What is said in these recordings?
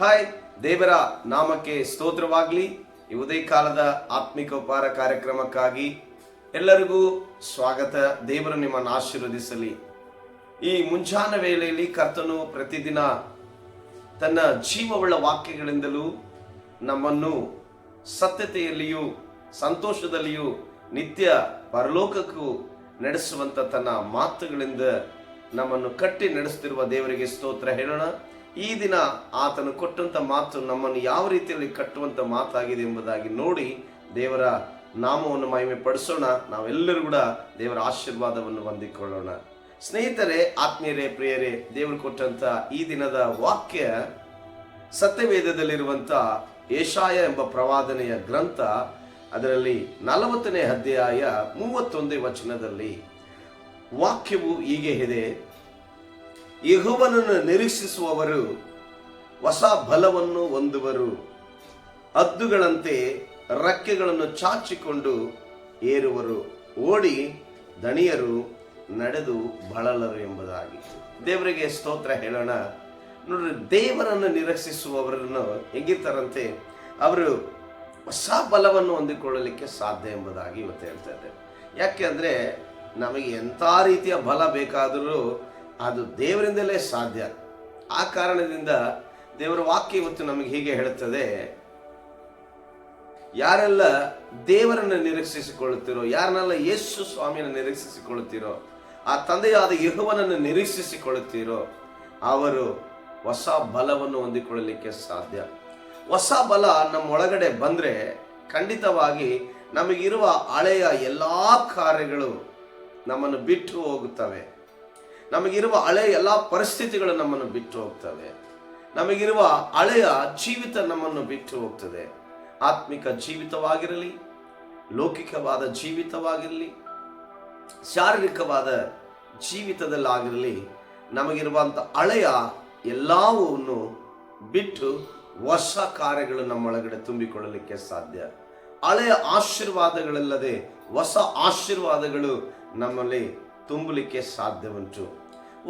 Hi, ದೇವರ ನಾಮಕ್ಕೆ ಸ್ತೋತ್ರವಾಗಲಿ. ಈ ಉದಯ ಕಾಲದ ಆತ್ಮಿಕ ಉಪಹಾರ ಕಾರ್ಯಕ್ರಮಕ್ಕಾಗಿ ಎಲ್ಲರಿಗೂ ಸ್ವಾಗತ. ದೇವರು ನಿಮ್ಮನ್ನು ಆಶೀರ್ವದಿಸಲಿ. ಈ ಮುಂಜಾನ ವೇಳೆಯಲ್ಲಿ ಕರ್ತನು ಪ್ರತಿದಿನ ತನ್ನ ಜೀವವುಳ್ಳ ವಾಕ್ಯಗಳಿಂದಲೂ ನಮ್ಮನ್ನು ಸತ್ಯತೆಯಲ್ಲಿಯೂ ಸಂತೋಷದಲ್ಲಿಯೂ ನಿತ್ಯ ಪರಲೋಕಕ್ಕೂ ನಡೆಸುವಂಥ ತನ್ನ ಮಾತುಗಳಿಂದ ನಮ್ಮನ್ನು ಕಟ್ಟಿ ನಡೆಸುತ್ತಿರುವ ದೇವರಿಗೆ ಸ್ತೋತ್ರ ಹೇಳೋಣ. ಈ ದಿನ ಆತನು ಕೊಟ್ಟಂತ ಮಾತು ನಮ್ಮನ್ನು ಯಾವ ರೀತಿಯಲ್ಲಿ ಕಟ್ಟುವಂತ ಮಾತಾಗಿದೆ ಎಂಬುದಾಗಿ ನೋಡಿ ದೇವರ ನಾಮವನ್ನು ಮಹಿಮೆ ಪಡಿಸೋಣ ನಾವೆಲ್ಲರೂ ಕೂಡ ದೇವರ ಆಶೀರ್ವಾದವನ್ನು ಹೊಂದಿಕೊಳ್ಳೋಣ. ಸ್ನೇಹಿತರೆ, ಆತ್ಮೀಯರೇ, ಪ್ರಿಯರೇ, ದೇವರು ಕೊಟ್ಟಂತ ಈ ದಿನದ ವಾಕ್ಯ ಸತ್ಯವೇದದಲ್ಲಿರುವಂತ ಏಷಾಯ ಎಂಬ ಪ್ರವಾದನೆಯ ಗ್ರಂಥ, ಅದರಲ್ಲಿ ನಲವತ್ತನೇ ಅಧ್ಯಾಯ ಮೂವತ್ತೊಂದೇ ವಚನದಲ್ಲಿ ವಾಕ್ಯವು ಹೀಗೆ ಇದೆ. ಯೆಹೋವನನ್ನು ನಿರೀಕ್ಷಿಸುವವರು ಹೊಸ ಬಲವನ್ನು ಹೊಂದುವರು. ಹದ್ದುಗಳಂತೆ ರಕ್ಕೆಗಳನ್ನು ಚಾಚಿಕೊಂಡು ಏರುವರು. ಓಡಿ ದಣಿಯರು ನಡೆದು ಬಳಲರು ಎಂಬುದಾಗಿ. ದೇವರಿಗೆ ಸ್ತೋತ್ರ ಹೇಳೋಣ. ನೋಡ್ರಿ, ದೇವರನ್ನು ನಿರೀಕ್ಷಿಸುವವರನ್ನು ಹೆಂಗಿರ್ತಾರಂತೆ? ಅವರು ಹೊಸ ಬಲವನ್ನು ಹೊಂದಿಕೊಳ್ಳಲಿಕ್ಕೆ ಸಾಧ್ಯ ಎಂಬುದಾಗಿ ಇವತ್ತು ಹೇಳ್ತಾ ಇದ್ದೇವೆ ಯಾಕೆ ಅಂದರೆ, ನಮಗೆ ಎಂಥ ರೀತಿಯ ಬಲ ಬೇಕಾದರೂ ಅದು ದೇವರಿಂದಲೇ ಸಾಧ್ಯ. ಆ ಕಾರಣದಿಂದ ದೇವರ ವಾಕ್ಯ ಇವತ್ತು ನಮಗೆ ಹೀಗೆ ಹೇಳುತ್ತದೆ. ಯಾರೆಲ್ಲ ದೇವರನ್ನು ನಿರೀಕ್ಷಿಸಿಕೊಳ್ಳುತ್ತೀರೋ, ಯಾರನ್ನೆಲ್ಲ ಯೇಸು ಸ್ವಾಮಿಯನ್ನು ನಿರೀಕ್ಷಿಸಿಕೊಳ್ಳುತ್ತೀರೋ, ಆ ತಂದೆಯಾದ ಯಹುವನನ್ನು ನಿರೀಕ್ಷಿಸಿಕೊಳ್ಳುತ್ತೀರೋ, ಅವರು ಹೊಸ ಬಲವನ್ನು ಹೊಂದಿಕೊಳ್ಳಲಿಕ್ಕೆ ಸಾಧ್ಯ. ಹೊಸ ಬಲ ನಮ್ಮ ಒಳಗಡೆ ಬಂದ್ರೆ ಖಂಡಿತವಾಗಿ ನಮಗಿರುವ ಹಳೆಯ ಎಲ್ಲಾ ಕಾರ್ಯಗಳು ನಮ್ಮನ್ನು ಬಿಟ್ಟು ಹೋಗುತ್ತವೆ. ನಮಗಿರುವ ಹಳೆಯ ಎಲ್ಲ ಪರಿಸ್ಥಿತಿಗಳು ನಮ್ಮನ್ನು ಬಿಟ್ಟು ಹೋಗ್ತವೆ. ನಮಗಿರುವ ಹಳೆಯ ಜೀವಿತ ನಮ್ಮನ್ನು ಬಿಟ್ಟು ಹೋಗ್ತದೆ. ಆತ್ಮಿಕ ಜೀವಿತವಾಗಿರಲಿ, ಲೌಕಿಕವಾದ ಜೀವಿತವಾಗಿರಲಿ, ಶಾರೀರಿಕವಾದ ಜೀವಿತದಲ್ಲಾಗಿರಲಿ ನಮಗಿರುವಂಥ ಹಳೆಯ ಎಲ್ಲವನ್ನು ಬಿಟ್ಟು ಹೊಸ ಕಾರ್ಯಗಳು ನಮ್ಮೊಳಗಡೆ ತುಂಬಿಕೊಳ್ಳಲಿಕ್ಕೆ ಸಾಧ್ಯ. ಹಳೆಯ ಆಶೀರ್ವಾದಗಳಲ್ಲದೆ ಹೊಸ ಆಶೀರ್ವಾದಗಳು ನಮ್ಮಲ್ಲಿ ತುಂಬಲಿಕ್ಕೆ ಸಾಧ್ಯವುಂಟು.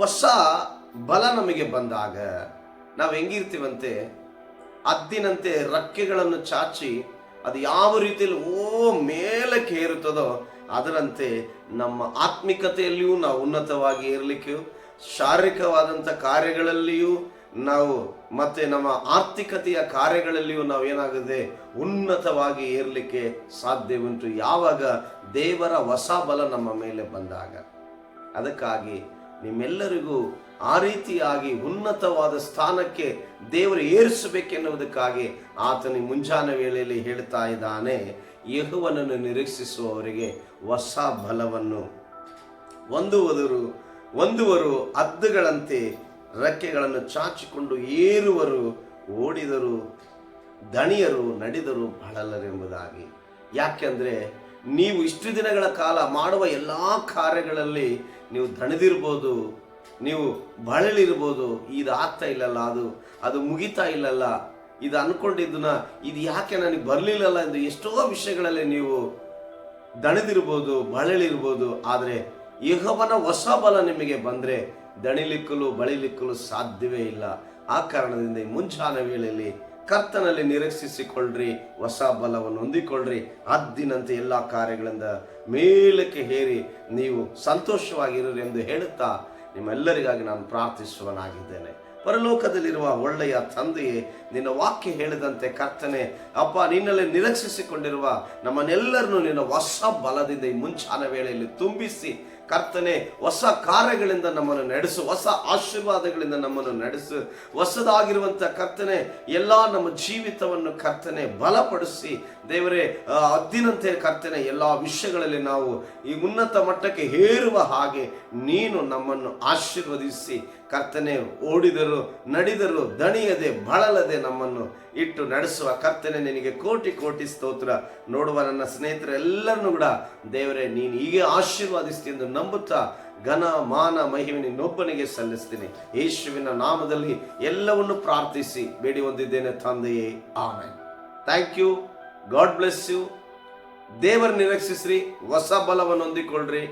ಹೊಸ ಬಲ ನಮಗೆ ಬಂದಾಗ ನಾವು ಹೆಂಗಿರ್ತೀವಂತೆ, ಅದ್ದಿನಂತೆ ರೆಕ್ಕೆಗಳನ್ನು ಚಾಚಿ ಅದು ಯಾವ ರೀತಿಯಲ್ಲಿ ಓ ಮೇಲಕ್ಕೆ ಏರುತ್ತದೋ ಅದರಂತೆ ನಮ್ಮ ಆತ್ಮಿಕತೆಯಲ್ಲಿಯೂ ನಾವು ಉನ್ನತವಾಗಿ ಇರಲಿಕ್ಕೆ ಶಾರೀರಿಕವಾದಂಥ ಕಾರ್ಯಗಳಲ್ಲಿಯೂ ನಾವು ಮತ್ತೆ ನಮ್ಮ ಆರ್ಥಿಕತೆಯ ಕಾರ್ಯಗಳಲ್ಲಿಯೂ ನಾವು ಏನಾಗಿದೆ ಉನ್ನತವಾಗಿ ಏರಲಿಕ್ಕೆ ಉಂಟು ಯಾವಾಗ ದೇವರ ಹೊಸ ಬಲ ನಮ್ಮ ಮೇಲೆ ಬಂದಾಗ. ಅದಕ್ಕಾಗಿ ನಿಮ್ಮೆಲ್ಲರಿಗೂ ಆ ರೀತಿಯಾಗಿ ಉನ್ನತವಾದ ಸ್ಥಾನಕ್ಕೆ ದೇವರು ಏರಿಸಬೇಕೆನ್ನುವುದಕ್ಕಾಗಿ ಆತನ ಮುಂಜಾನೆ ವೇಳೆಯಲ್ಲಿ ಹೇಳ್ತಾ ಇದ್ದಾನೆ, ಯಹುವನನ್ನು ನಿರೀಕ್ಷಿಸುವವರಿಗೆ ಹೊಸ ಬಲವನ್ನು. ಹೊಂದುವುದರು ಹೊಂದುವರು ಅದ್ದುಗಳಂತೆ ರೆಕ್ಕೆಗಳನ್ನು ಚಾಚಿಕೊಂಡು ಏರುವರು ಓಡಿದರು, ದಣಿಯರು, ನಡೆದರು ಬಳಲರೆಂಬುದಾಗಿ. ಯಾಕೆಂದ್ರೆ ನೀವು ಇಷ್ಟು ದಿನಗಳ ಕಾಲ ಮಾಡುವ ಎಲ್ಲ ಕಾರ್ಯಗಳಲ್ಲಿ ನೀವು ದಣಿದಿರ್ಬೋದು, ನೀವು ಬಳಲಿರ್ಬೋದು, ಇದು ಆಗ್ತಾ ಇಲ್ಲಲ್ಲ, ಅದು ಅದು ಮುಗಿತಾ ಇಲ್ಲಲ್ಲ. ಇದು ಅನ್ಕೊಂಡಿದ್ದನ್ನ ಇದು ಯಾಕೆ ನನಗೆ ಬರಲಿಲ್ಲಲ್ಲ ಎಂದು ಎಷ್ಟೋ ವಿಷಯಗಳಲ್ಲಿ ನೀವು ದಣಿದಿರ್ಬೋದು, ಬಳಲಿರ್ಬೋದು, ಆದರೆ ಯಹವನ ಹೊಸ ಬಲ ನಿಮಗೆ ಬಂದರೆ ದಣಿಲಿಕ್ಕಲು, ಬಳಿಲಿಕ್ಕಲು ಸಾಧ್ಯವೇ ಇಲ್ಲ. ಆ ಕಾರಣದಿಂದ ಈ ಮುಂಚಾನ ವೇಳೆಯಲ್ಲಿ ಕರ್ತನಲ್ಲಿ ನಿರೀಕ್ಷಿಸಿಕೊಳ್ಳ್ರಿ, ಹೊಸ ಬಲವನ್ನು ಹೊಂದಿಕೊಳ್ಳ್ರಿ, ಅದ್ದಿನಂತೆ ಎಲ್ಲ ಕಾರ್ಯಗಳಿಂದ ಮೇಲಕ್ಕೆ ಹೇರಿ, ನೀವು ಸಂತೋಷವಾಗಿರ್ರಿ ಎಂದು ಹೇಳುತ್ತಾ ನಿಮ್ಮೆಲ್ಲರಿಗಾಗಿ ನಾನು ಪ್ರಾರ್ಥಿಸುವನಾಗಿದ್ದೇನೆ ಪರಲೋಕದಲ್ಲಿರುವ ಒಳ್ಳೆಯ ತಂದೆಯೇ, ನಿನ್ನ ವಾಕ್ಯ ಹೇಳಿದಂತೆ ಕರ್ತನೆ, ಅಪ್ಪ, ನಿನ್ನಲ್ಲಿ ನಿರೀಕ್ಷಿಸಿಕೊಂಡಿರುವ ನಮ್ಮನ್ನೆಲ್ಲರನ್ನು ನಿನ್ನ ಹೊಸ ಬಲದಿಂದ ಈ ಮುಂಚಾನ ವೇಳೆಯಲ್ಲಿ ತುಂಬಿಸಿ ಕರ್ತನೆ, ಹೊಸ ಕಾರ್ಯಗಳಿಂದ ನಮ್ಮನ್ನು ನಡೆಸು, ಹೊಸ ಆಶೀರ್ವಾದಗಳಿಂದ ನಮ್ಮನ್ನು ನಡೆಸು. ಹೊಸದಾಗಿರುವಂಥ ಕರ್ತನೆ, ಎಲ್ಲ ನಮ್ಮ ಜೀವಿತವನ್ನು ಕರ್ತನೆ ಬಲಪಡಿಸಿ. ದೇವರೇ ಅದ್ದಿನಂತೆ ಕರ್ತನೆ, ಎಲ್ಲ ವಿಷಯಗಳಲ್ಲಿ ನಾವು ಈ ಉನ್ನತ ಮಟ್ಟಕ್ಕೆ ಹೇರುವ ಹಾಗೆ ನೀನು ನಮ್ಮನ್ನು ಆಶೀರ್ವದಿಸಿ. ಕರ್ತನೆ, ಓಡಿದರು, ನಡೆದರು, ದಣಿಯದೆ, ಬಳಲದೆ ನಮ್ಮನ್ನು ಇಟ್ಟು ನಡೆಸುವ ಕರ್ತನೆ, ನಿನಗೆ ಕೋಟಿ ಕೋಟಿ ಸ್ತೋತ್ರ. ನೋಡುವ ನನ್ನ ಸ್ನೇಹಿತರೆಲ್ಲರನ್ನು ಕೂಡ ದೇವರೇ, ನೀನು ಹೀಗೆ ಆಶೀರ್ವಾದಿಸ್ತಿ ಎಂದು ನಂಬುತ್ತಾ ಘನ ಮಾನ ಮಹಿಮೆ ನಿನ್ನೊಬ್ಬನಿಗೆ ಸಲ್ಲಿಸ್ತೀನಿ. ಯೇಸುವಿನ ನಾಮದಲ್ಲಿ ಎಲ್ಲವನ್ನು ಪ್ರಾರ್ಥಿಸಿ ಬೇಡಿ ಹೊಂದಿದ್ದೇನೆ ತಂದೆಯೇ. ಆಮೇಲೆ thank you god bless you ದೇವರ ನಿರೀಕ್ಷಿಸ್ರಿ. ಹೊಸ ಬಲವನ್ನು ಹೊಂದಿಕೊಳ್ಳ್ರಿ.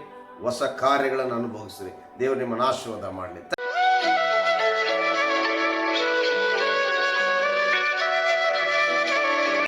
ಹೊಸ ಕಾರ್ಯಗಳನ್ನು ಅನುಭವಿಸ್ರಿ. ದೇವರು ನಿಮ್ಮನ್ನು ಆಶೀರ್ವಾದ ಮಾಡಲಿ.